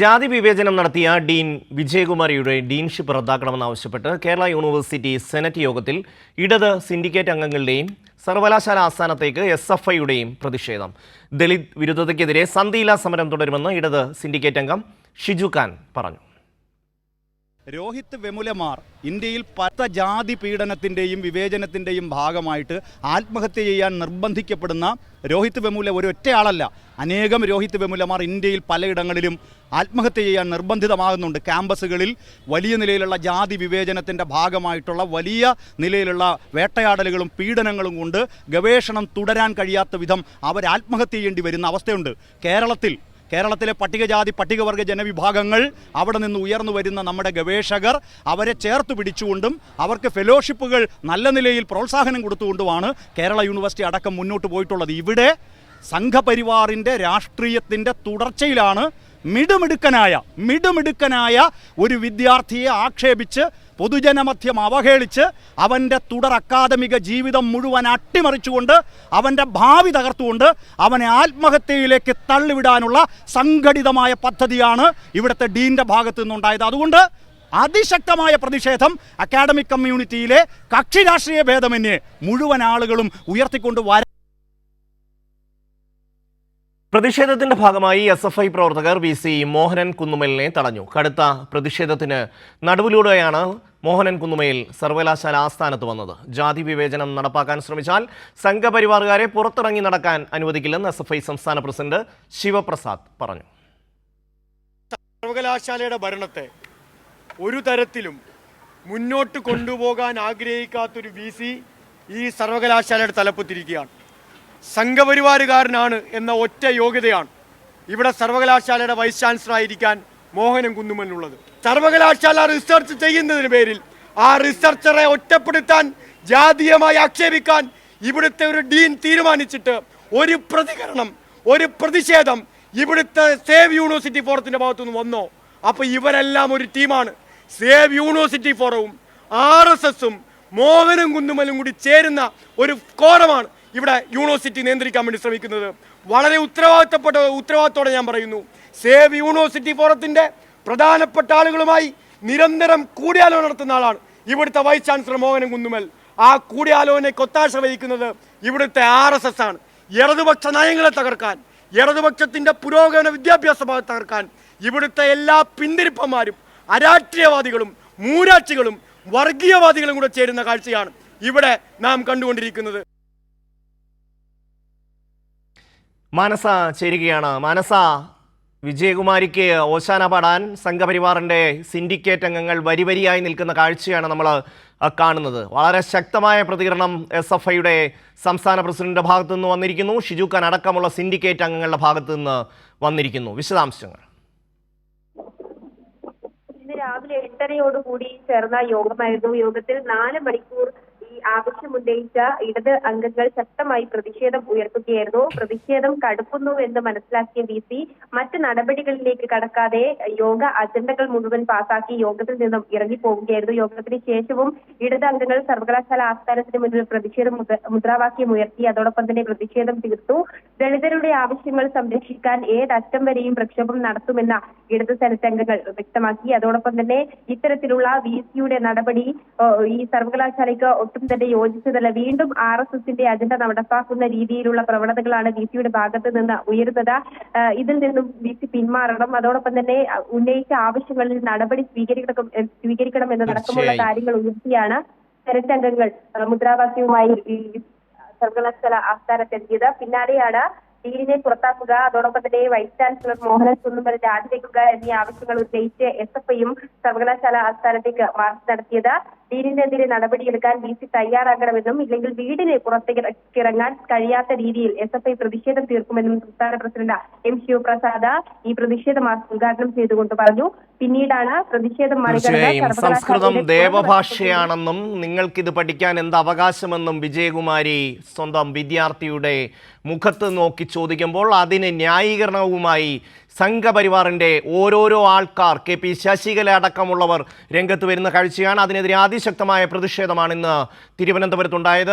ജാതി വിവേചനം നടത്തിയ ഡീൻ വിജയകുമാരിയുടെ ഡീൻഷിപ്പ് റദ്ദാക്കണമെന്നാവശ്യപ്പെട്ട് കേരള യൂണിവേഴ്സിറ്റി സെനറ്റ് യോഗത്തിൽ ഇടത് സിൻഡിക്കേറ്റ് അംഗങ്ങളുടെയും സർവകലാശാല ആസ്ഥാനത്തേക്ക് എസ് എഫ് ഐയുടെയും പ്രതിഷേധം. ദളിത് വിരുദ്ധതയ്ക്കെതിരെ സന്ധിയില്ലാ സമരം തുടരുമെന്ന് ഇടത് സിൻഡിക്കേറ്റ് അംഗം ഷിജു ഖാൻ പറഞ്ഞു. രോഹിത് വെമുലമാർ ഇന്ത്യയിൽ പത്ത ജാതി പീഡനത്തിന്റെയും വിവേചനത്തിന്റെയും ഭാഗമായിട്ട് ആത്മഹത്യ ചെയ്യാൻ നിർബന്ധിക്കപ്പെടുന്ന രോഹിത് വെമുല ഒരു ഒറ്റയാളല്ല അനേകം രോഹിത് വെമുലമാർ ഇന്ത്യയിൽ പലയിടങ്ങളിലും ആത്മഹത്യ ചെയ്യാൻ നിർബന്ധിതമാകുന്നുണ്ട്. ക്യാമ്പസുകളിൽ വലിയ നിലയിലുള്ള ജാതി വിവേചനത്തിന്റെ ഭാഗമായിട്ടുള്ള വലിയ നിലയിലുള്ള വേട്ടയാടലുകളും പീഡനങ്ങളും കൊണ്ട് ഗവേഷണം തുടരാൻ കഴിയാത്ത വിധം അവർ ആത്മഹത്യ ചെയ്യേണ്ടി വരുന്ന അവസ്ഥയുണ്ട്. കേരളത്തിൽ കേരളത്തിലെ പട്ടികജാതി പട്ടികവർഗ ജനവിഭാഗങ്ങൾ അവിടെ നിന്ന് ഉയർന്നു വരുന്ന നമ്മുടെ ഗവേഷകർ അവരെ ചേർത്ത് പിടിച്ചുകൊണ്ടും അവർക്ക് ഫെലോഷിപ്പുകൾ നല്ല നിലയിൽ പ്രോത്സാഹനം കൊടുത്തുകൊണ്ടുമാണ് കേരള യൂണിവേഴ്സിറ്റി അടക്കം മുന്നോട്ട് പോയിട്ടുള്ളത്. ഇവിടെ സംഘപരിവാറിന്റെ രാഷ്ട്രീയത്തിന്റെ തുടർച്ചയിലാണ് മിടുമിടുക്കനായ മിടുമിടുക്കനായ ഒരു വിദ്യാർത്ഥിയെ ആക്ഷേപിച്ച് പൊതുജനമധ്യം അവഹേളിച്ച് അവന്റെ തുടർ അക്കാദമിക ജീവിതം മുഴുവൻ അട്ടിമറിച്ചുകൊണ്ട് അവന്റെ ഭാവി തകർത്തുകൊണ്ട് അവനെ ആത്മഹത്യയിലേക്ക് തള്ളിവിടാനുള്ള സംഘടിതമായ പദ്ധതിയാണ് ഇവിടുത്തെ ഡീന്റെ ഭാഗത്തു നിന്നുണ്ടായത്. അതുകൊണ്ട് അതിശക്തമായ പ്രതിഷേധം അക്കാഡമിക് കമ്മ്യൂണിറ്റിയിലെ കക്ഷി രാഷ്ട്രീയ ഭേദമന്യേ മുഴുവൻ ആളുകളും ഉയർത്തിക്കൊണ്ട് വര പ്രതിഷേധത്തിന്റെ ഭാഗമായി എസ് എഫ് ഐ പ്രവർത്തകർ വി സി മോഹനൻ കുന്നുമലിനെ തടഞ്ഞു. കടുത്ത പ്രതിഷേധത്തിന് നടുവിലൂടെയാണ് മോഹനൻ കുന്നുമയിൽ സർവകലാശാല ആസ്ഥാനത്ത് വന്നത്. ജാതി വിവേചനം നടപ്പാക്കാൻ ശ്രമിച്ചാൽ സംഘപരിവാറുകാരെ പുറത്തിറങ്ങി നടക്കാൻ അനുവദിക്കില്ലെന്ന് എസ് എഫ് ഐ സംസ്ഥാന പ്രസിഡന്റ് ശിവപ്രസാദ് പറഞ്ഞു. സർവകലാശാലയുടെ ഭരണത്തെ ഒരു തരത്തിലും മുന്നോട്ട് കൊണ്ടുപോകാൻ ആഗ്രഹിക്കാത്തൊരു വി സി ഈ സർവകലാശാലയുടെ തലപ്പത്തിരിക്കുകയാണ്. സംഘപരിവാരുകാരനാണ് എന്ന ഒറ്റ യോഗ്യതയാണ് ഇവിടെ സർവകലാശാലയുടെ വൈസ് ചാൻസലർ ആയിരിക്കാൻ മോഹനം കുന്നുമനുള്ളത് സർവകലാശാല റിസർച്ച് ചെയ്യുന്നതിന് പേരിൽ ആ റിസർച്ചറെ ഒറ്റപ്പെടുത്താൻ ജാതീയമായി ആക്ഷേപിക്കാൻ ഇവിടുത്തെ ഒരു ഡീൻ തീരുമാനിച്ചിട്ട് ഒരു പ്രതികരണം ഒരു പ്രതിഷേധം ഇവിടുത്തെ സേവ് യൂണിവേഴ്സിറ്റി ഫോറത്തിന്റെ ഭാഗത്തുനിന്ന് വന്നോ? അപ്പോൾ ഇവരെല്ലാം ഒരു ടീമാണ്. സേവ് യൂണിവേഴ്സിറ്റി ഫോറവും ആർ എസ് എസും മോഹനും കുന്നുമലും കൂടി ചേരുന്ന ഒരു കോരമാണ് ഇവിടെ യൂണിവേഴ്സിറ്റി നിയന്ത്രിക്കാൻ വേണ്ടി ശ്രമിക്കുന്നത്. വളരെ ഉത്തരവാദിത്തപ്പെട്ട ഉത്തരവാദിത്തോടെ ഞാൻ പറയുന്നു. സേവ് യൂണിവേഴ്സിറ്റി ഫോറത്തിന്റെ പ്രധാനപ്പെട്ട ആളുകളുമായി നിരന്തരം കൂടിയാലോചന നടത്തുന്ന ആളാണ്. ഇവിടുത്തെ വൈസ് ചാൻസലർ മോഹനൻ കുന്നുമൽ ആ കൂടിയാലോചനയെ കൊത്താശ വഹിക്കുന്നത് ഇവിടുത്തെ ആർ എസ് എസ് ആണ്. ഇടതുപക്ഷ നയങ്ങളെ തകർക്കാൻ ഇടതുപക്ഷത്തിന്റെ പുരോഗമന വിദ്യാഭ്യാസ തകർക്കാൻ ഇവിടുത്തെ എല്ലാ പിന്തിരിപ്പന്മാരും അരാഷ്ട്രീയവാദികളും മൂരാക്ഷികളും വർഗീയവാദികളും കൂടെ ചേരുന്ന കാഴ്ചയാണ് ഇവിടെ നാം കണ്ടുകൊണ്ടിരിക്കുന്നത്. മാനസ ചേരുകയാണ്. മാനസ വിജയകുമാരിക്ക് ഓശാന പാടാൻ സംഘപരിവാറിന്റെ സിൻഡിക്കേറ്റ് അംഗങ്ങൾ വരി വരിയായി നിൽക്കുന്ന കാഴ്ചയാണ് നമ്മൾ കാണുന്നത്. വളരെ ശക്തമായ പ്രതികരണം എസ് എഫ് ഐയുടെ സംസ്ഥാന പ്രസിഡന്റിന്റെ ഭാഗത്തു നിന്ന് വന്നിരിക്കുന്നു. ഷിജു ഖാൻ അടക്കമുള്ള സിൻഡിക്കേറ്റ് അംഗങ്ങളുടെ ഭാഗത്തു നിന്ന് വന്നിരിക്കുന്നു. വിശദാംശങ്ങൾ. രാവിലെ എട്ടരയോടുകൂടി ചേർന്ന യോഗമായിരുന്നു. യോഗത്തിൽ നാല് മണിക്കൂർ ആവശ്യമുന്നയിച്ച ഇടത് അംഗങ്ങൾ ശക്തമായി പ്രതിഷേധം ഉയർത്തുകയായിരുന്നു. പ്രതിഷേധം കടുക്കുന്നു എന്ന് മനസ്സിലാക്കിയ വി സി മറ്റ് നടപടികളിലേക്ക് കടക്കാതെ യോഗ അജണ്ടകൾ മുഴുവൻ പാസാക്കി യോഗത്തിൽ നിന്നും ഇറങ്ങിപ്പോവുകയായിരുന്നു. യോഗത്തിന് ശേഷവും ഇടത് അംഗങ്ങൾ സർവകലാശാല ആസ്ഥാനത്തിന് മുന്നിൽ പ്രതിഷേധം മുദ്ര- മുദ്രാവാക്യം ഉയർത്തി അതോടൊപ്പം തന്നെ പ്രതിഷേധം തീർത്തു. ദളിതരുടെ ആവശ്യങ്ങൾ സംരക്ഷിക്കാൻ ഏതറ്റം വരെയും പ്രക്ഷോഭം നടത്തുമെന്ന ഇടത് സെനറ്റ് അംഗങ്ങൾ വ്യക്തമാക്കി. അതോടൊപ്പം തന്നെ ഇത്തരത്തിലുള്ള വി സിയുടെ നടപടി ഈ സർവകലാശാലയ്ക്ക് ഒട്ടും തന്നെ യോജിച്ചതല്ല. വീണ്ടും ആർ എസ് എസിന്റെ അജണ്ട നടപ്പാക്കുന്ന രീതിയിലുള്ള പ്രവണതകളാണ് ബി സിയുടെ ഭാഗത്ത് നിന്ന് ഉയരുന്നത്. ഇതിൽ നിന്നും ബി സി പിന്മാറണം. അതോടൊപ്പം തന്നെ ഉന്നയിച്ച ആവശ്യങ്ങളിൽ നടപടി സ്വീകരിക്കണം സ്വീകരിക്കണം എന്ന് നടക്കുമുള്ള കാര്യങ്ങൾ ഉയർത്തിയാണ് ഏ, മുദ്രാവാക്യവുമായി സർവകലാശാല ആസ്ഥാനത്തെത്തിയത്. പിന്നാലെയാണ് ഡീനിനെ പുറത്താക്കുക അതോടൊപ്പം തന്നെ വൈസ് ചാൻസലർ മോഹനൻ കുന്നുമൽ രാജിവെക്കുക എന്നീ ആവശ്യങ്ങൾ ഉന്നയിച്ച് എസ് എഫ് ഐയും സർവകലാശാല ആസ്ഥാനത്തേക്ക് മാർച്ച് നടത്തിയത്. ഡീലിനെതിരെ നടപടിയെടുക്കാൻ ഡി സി തയ്യാറാകണമെന്നും ഇല്ലെങ്കിൽ വീടിന് പുറത്തേക്ക് ഇറങ്ങാൻ കഴിയാത്ത രീതിയിൽ എസ് എഫ് ഐ പ്രതിഷേധം തീർക്കുമെന്നും സംസ്ഥാന പ്രസിഡന്റ് എം ശിവപ്രസാദ് ഈ പ്രതിഷേധ മാർച്ച് ഉദ്ഘാടനം ചെയ്തുകൊണ്ട് പറഞ്ഞു. പിന്നീടാണ് പ്രതിഷേധം മറികടന്ന് സംസ്കൃതം ദേവഭാഷയാണെന്നും നിങ്ങൾക്കിത് പഠിക്കാൻ എന്ത് അവകാശമെന്നും വിജയകുമാരി സ്വന്തം വിദ്യാർത്ഥിയുടെ മുഖത്ത് നോക്കി ചോദിക്കുമ്പോൾ അതിന് ന്യായീകരണവുമായി സംഘപരിവാറിന്റെ ഓരോരോ ആൾക്കാർ കെ പി ശശികല അടക്കമുള്ളവർ രംഗത്ത് വരുന്ന കാഴ്ചയാണ്. അതിനെതിരെ അതിശക്തമായ പ്രതിഷേധമാണ് ഇന്ന് തിരുവനന്തപുരത്തുണ്ടായത്.